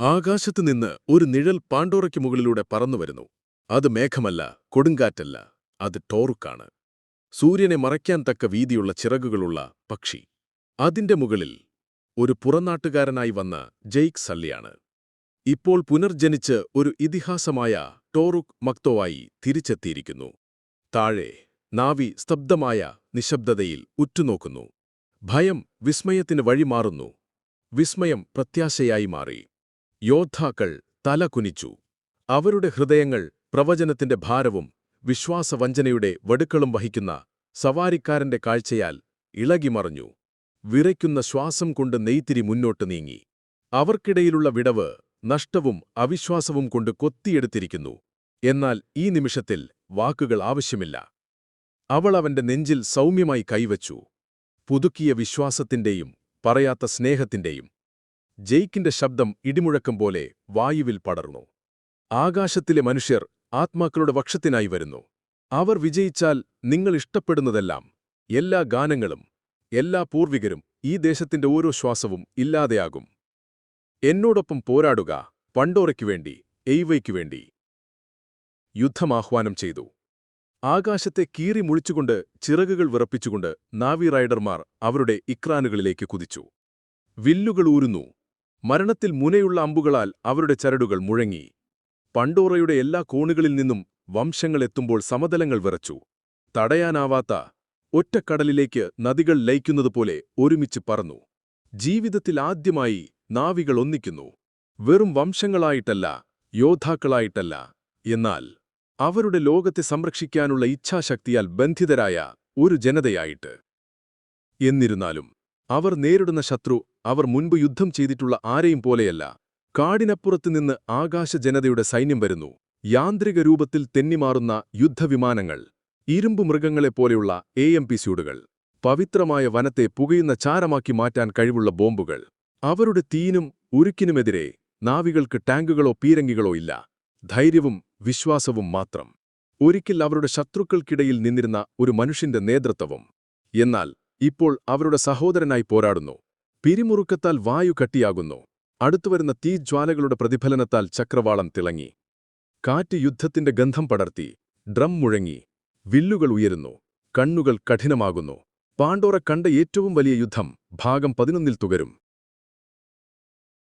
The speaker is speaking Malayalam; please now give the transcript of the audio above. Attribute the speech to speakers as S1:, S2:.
S1: ആകാശത്തുനിന്ന് ഒരു നിഴൽ പാണ്ടോറയ്ക്ക് മുകളിലൂടെ പറന്നുവരുന്നു. അത് മേഘമല്ല കൊടുങ്കാറ്റല്ല അത് ടോറുക്കാണ്. സൂര്യനെ മറയ്ക്കാൻ തക്ക വീതിയുള്ള ചിറകുകളുള്ള പക്ഷി. അതിന്റെ മുകളിൽ ഒരു പുറനാട്ടുകാരനായി വന്ന ജെയ്ക് സള്ളിയാണ്. ഇപ്പോൾ പുനർജനിച്ച് ഒരു ഇതിഹാസമായ ടോറുക് മക്തോവായി തിരിച്ചെത്തിയിരിക്കുന്നു. താഴെ നാവി സ്തബ്ധമായ നിശബ്ദതയിൽ ഉറ്റുനോക്കുന്നു. ഭയം വിസ്മയത്തിന് വഴിമാറുന്നു. വിസ്മയം പ്രത്യാശയായി മാറി. യോദ്ധാക്കൾ തലകുനിച്ചു. അവരുടെ ഹൃദയങ്ങൾ പ്രവചനത്തിന്റെ ഭാരവും വിശ്വാസവഞ്ചനയുടെ വടുക്കളും വഹിക്കുന്ന സവാരിക്കാരന്റെ കാഴ്ചയാൽ ഇളകിമറഞ്ഞു. വിറയ്ക്കുന്ന ശ്വാസം കൊണ്ട് നെയ്ത്തിരി മുന്നോട്ട് നീങ്ങി. അവർക്കിടയിലുള്ള വിടവ് നഷ്ടവും അവിശ്വാസവും കൊണ്ട് കൊത്തിയെടുത്തിരിക്കുന്നു. എന്നാൽ ഈ നിമിഷത്തിൽ വാക്കുകൾ ആവശ്യമില്ല. അവൾ അവന്റെ നെഞ്ചിൽ സൗമ്യമായി കൈവച്ചു. പുതുക്കിയ വിശ്വാസത്തിന്റെയും പറയാത്ത സ്നേഹത്തിന്റെയും ജെയ്ക്കിന്റെ ശബ്ദം ഇടിമുഴക്കം പോലെ വായുവിൽ പടർന്നു. ആകാശത്തിലെ മനുഷ്യർ ആത്മാക്കളുടെ വക്ഷത്തിനായി വരുന്നു. അവർ വിജയിച്ചാൽ നിങ്ങൾ ഇഷ്ടപ്പെടുന്നതെല്ലാം എല്ലാ ഗാനങ്ങളും എല്ലാ പൂർവികരും ഈ ദേശത്തിന്റെ ഓരോ ശ്വാസവും ഇല്ലാതെയാകും. എന്നോടൊപ്പം പോരാടുക പണ്ടോറയ്ക്കു വേണ്ടി എയ്വയ്ക്കു വേണ്ടി. യുദ്ധമാഹ്വാനം ചെയ്തു. ആകാശത്തെ കീറി മുളിച്ചുകൊണ്ട് ചിറകുകൾ വിറപ്പിച്ചുകൊണ്ട് നാവി റൈഡർമാർ അവരുടെ ഇക്രാനുകളിലേക്ക് കുതിച്ചു. വില്ലുകൾ ഊരുന്നു. മരണത്തിൽ മുനയുള്ള അമ്പുകളാൽ അവരുടെ ചരടുകൾ മുഴങ്ങി. പണ്ടോറയുടെ എല്ലാ കോണുകളിൽ നിന്നും വംശങ്ങളെത്തുമ്പോൾ സമതലങ്ങൾ വിറച്ചു. തടയാനാവാത്ത ഒറ്റക്കടലിലേക്ക് നദികൾ ലയിക്കുന്നതുപോലെ ഒരുമിച്ച് പറന്നു. ജീവിതത്തിൽ ആദ്യമായി നാവികൾ ഒന്നിക്കുന്നു. വെറും വംശങ്ങളായിട്ടല്ല യോദ്ധാക്കളായിട്ടല്ല. എന്നാൽ അവരുടെ ലോകത്തെ സംരക്ഷിക്കാനുള്ള ഇച്ഛാശക്തിയാൽ ബന്ധിതരായ ഒരു ജനതയായിട്ട്. എന്നിരുന്നാലും അവർ നേരിടുന്ന ശത്രു അവർ മുൻപ് യുദ്ധം ചെയ്തിട്ടുള്ള ആരെയും പോലെയല്ല. കാടിനപ്പുറത്തുനിന്ന് ആകാശജനതയുടെ സൈന്യം വരുന്നു. യാന്ത്രിക രൂപത്തിൽ തെന്നിമാറുന്ന യുദ്ധവിമാനങ്ങൾ. ഇരുമ്പ് മൃഗങ്ങളെപ്പോലെയുള്ള എ എം പി സ്യൂഡുകൾ. പവിത്രമായ വനത്തെ പുകയുന്ന ചാരമാക്കി മാറ്റാൻ കഴിവുള്ള ബോംബുകൾ. അവരുടെ തീനും ഉരുക്കിനുമെതിരെ നാവികൾക്ക് ടാങ്കുകളോ പീരങ്കികളോ ഇല്ല. ധൈര്യവും വിശ്വാസവും മാത്രം. ഒരിക്കൽ അവരുടെ ശത്രുക്കൾക്കിടയിൽ നിന്നിരുന്ന ഒരു മനുഷ്യന്റെ നേതൃത്വവും. എന്നാൽ ഇപ്പോൾ അവരുടെ സഹോദരനായി പോരാടുന്നു. പിരിമുറുക്കത്താൽ വായു കട്ടിയാകുന്നു. അടുത്തുവരുന്ന തീജ്വാലകളുടെ പ്രതിഫലനത്താൽ ചക്രവാളം തിളങ്ങി. കാറ്റ് യുദ്ധത്തിന്റെ ഗന്ധം പടർത്തി. ഡ്രം മുഴങ്ങി. വില്ലുകൾ ഉയരുന്നു. കണ്ണുകൾ കഠിനമാകുന്നു. പാണ്ഡോറ കണ്ട ഏറ്റവും വലിയ യുദ്ധം ഭാഗം പതിനൊന്നിൽ തുകരും.